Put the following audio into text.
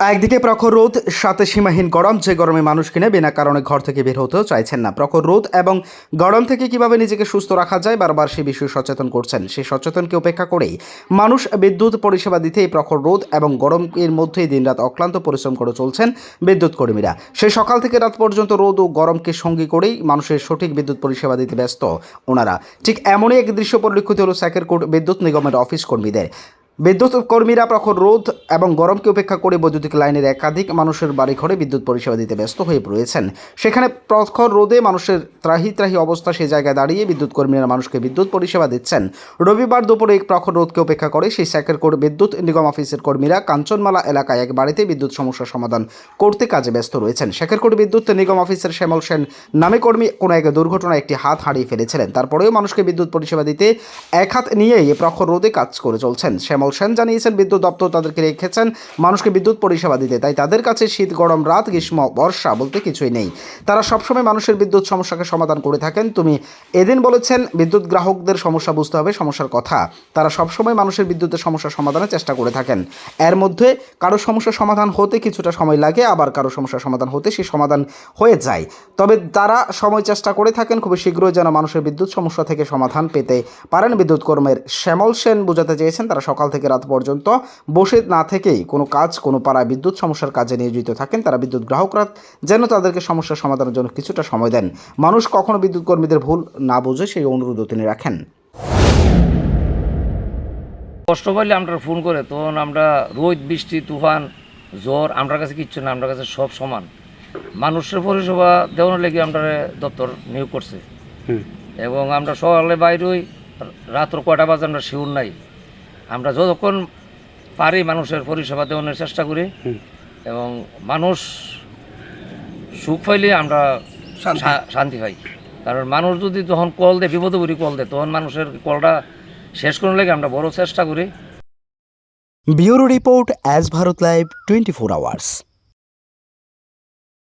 একদিকে প্রখর রোদ, সাথে সীমাহীন গরম, যে গরমে মানুষ কিনে বিনা কারণে ঘর থেকে বের হতেও চাইছেন না। প্রখর রোদ এবং গরম থেকে কীভাবে নিজেকে সুস্থ রাখা যায়, বারবার সে বিষয়ে সচেতন করছেন। সেই সচেতনকে উপেক্ষা করেই মানুষ বিদ্যুৎ পরিষেবা দিতে এই প্রখর রোদ এবং গরমের মধ্যেই দিনরাত অক্লান্ত পরিশ্রম করে চলছেন বিদ্যুৎ কর্মীরা। সেই সকাল থেকে রাত পর্যন্ত রোদ ও গরমকে সঙ্গী করেই মানুষের সঠিক বিদ্যুৎ পরিষেবা দিতে ব্যস্ত ওনারা। ঠিক এমনই এক দৃশ্য পরিলক্ষিত হলো স্যাকেরকোট বিদ্যুৎ নিগমের অফিস কর্মীদের। বিদ্যুৎ কর্মীরা প্রখর রোদ এবং গরমকে উপেক্ষা করে বৈদ্যুতিক লাইনের একাধিক মানুষের বাড়ি ঘরে বিদ্যুৎ পরিষেবা দিতে ব্যস্ত হয়ে পড়েছেন। সেখানে প্রখর রোদে মানুষের ত্রাহি ত্রাহি অবস্থা সেই জায়গায় দাঁড়িয়ে বিদ্যুৎ কর্মীরা মানুষকে বিদ্যুৎ পরিষেবা দিচ্ছেন। রবিবার দুপুরে এক প্রখর রোদকে উপেক্ষা করে সেই স্যাকেরকোট বিদ্যুৎ নিগম অফিসের কর্মীরা কাঞ্চনমালা এলাকায় এক বাড়িতে বিদ্যুৎ সমস্যার সমাধান করতে কাজে ব্যস্ত রয়েছেন। শেখেরকোট বিদ্যুৎ নিগম অফিসের শ্যামল সেন নামে কর্মী কোনো এক দুর্ঘটনায় একটি হাত হারিয়ে ফেলেছিলেন। তারপরেও মানুষকে বিদ্যুৎ পরিষেবা দিতে এক হাত নিয়েই প্রখর রোদে কাজ করে চলছেন শ্যামল সেন জানিয়েছেন, বিদ্যুৎ দপ্তর তাদেরকে রেখেছেন, মানুষকে বিদ্যুৎ পরিষেবা দিতে। তাই তাদের কাছে শীত, গরম, রাত, গ্রীষ্ম, বর্ষা বলতে কিছুই নেই। তারা সবসময় মানুষের বিদ্যুৎ সমস্যাকে সমাধান করে থাকেন। তুমি এদিন বলেছেন, বিদ্যুৎ গ্রাহকদের সমস্যা বুঝতে হবে, সমস্যার কথা। তারা সবসময় মানুষের বিদ্যুতের সমস্যা সমাধানের চেষ্টা করে থাকেন। এর মধ্যে কারও সমস্যা সমাধান হতে কিছুটা সময় লাগে, আবার কারও সমস্যার সমাধান হতে সেই সমাধান হয়ে যায়। তবে তারা সময় চেষ্টা করে থাকেন, খুবই শীঘ্রই যেন মানুষের বিদ্যুৎ সমস্যা থেকে সমাধান পেতে পারেন বিদ্যুৎ কর্মের শ্যামল সেন। বোঝাতে চেয়েছেন, তারা সকাল থেকে রাত পর্যন্ত বসে না থেকেই কোনো কাজ কোনো পাড়ায় বিদ্যুৎ সমস্যার কাজে নিয়োজিত থাকেন। তারা বিদ্যুৎ গ্রাহকরা যেন তাদেরকে সমস্যার সমাধানের জন্য কিছুটা সময় দেন। মানুষ কখনো বিদ্যুৎ কর্মীদের ভুল না বুঝে সেই অনুরোধও তিনি রাখেন। কষ্ট পাইলে আমরা ফোন করে তখন আমরা রোদ বৃষ্টি তুফান জ্বর আমরা কাছে কিচ্ছু না আমরা কাছে সব সমান। মানুষের পরিষেবা দেওয়ার লেগে আমরা দপ্তর নিয়োগ করছে। এবং আমরা সকালে বাইরে রাত্র কয়টা বাজে আমরা শিউর নাই। আমরা যতক্ষণ পারি মানুষের পরিষেবা দেওয়ানোর চেষ্টা করি এবং মানুষ সুখ পাইলে আমরা শান্তি। পাই। কারণ মানুষ যদি তখন কল দেয় বিপদে করি কল দেয় তখন মানুষের কলটা শেষ করার লাগে আমরা বড় চেষ্টা করি। Bureau report as Bharat live twenty four hours.